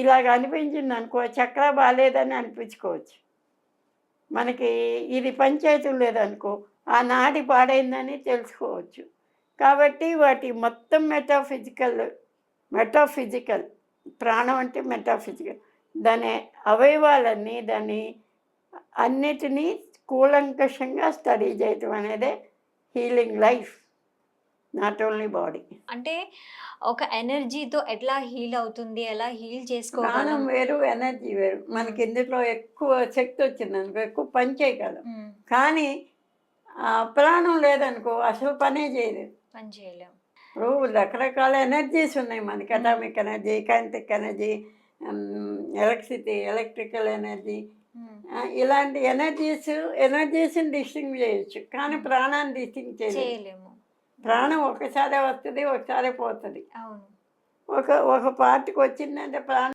ఇలాగ అనిపించింది అనుకో చక్ర బాగాలేదని అనిపించుకోవచ్చు. మనకి ఇది పంచాయతీలు లేదనుకో ఆ పాడైందని తెలుసుకోవచ్చు. కాబట్టి వాటి మొత్తం మెటాఫిజికల్ మెటాఫిజికల్ ప్రాణం అంటే మెటాఫిజికల్ దాని అవయవాలన్నీ దాని అన్నిటినీ కూలంకషంగా స్టడీ చేయటం అనేదే healing life. Not only body. అంటే ఒక ఎనర్జీతో ఎట్లా హీల్ అవుతుంది ఎలా హీల్ ప్రాణం చేసుకోగలం వేరు ఎనర్జీ వేరు. మనకి ఇందులో ఎక్కువ శక్తి వచ్చింది అనుకో ఎక్కువ పని చేయగలం. కానీ ప్రాణం లేదనుకో అసలు పనే చేయలేదు. పని చేయలేం. ఇప్పుడు రకరకాల ఎనర్జీస్ ఉన్నాయి మనకి. Atomic energy kinetic energy electricity electrical energy. ఇలాంటి ఎనర్జీస్ ఎనర్జీస్ని డిస్టింగ్ చేయొచ్చు. కానీ ప్రాణాన్ని డిస్టింగ్ చేయలేము. ప్రాణం ఒకసారి వస్తుంది ఒకసారి పోతుంది. అవును. ఒక ఒక పార్టీకి వచ్చిందంటే ప్రాణం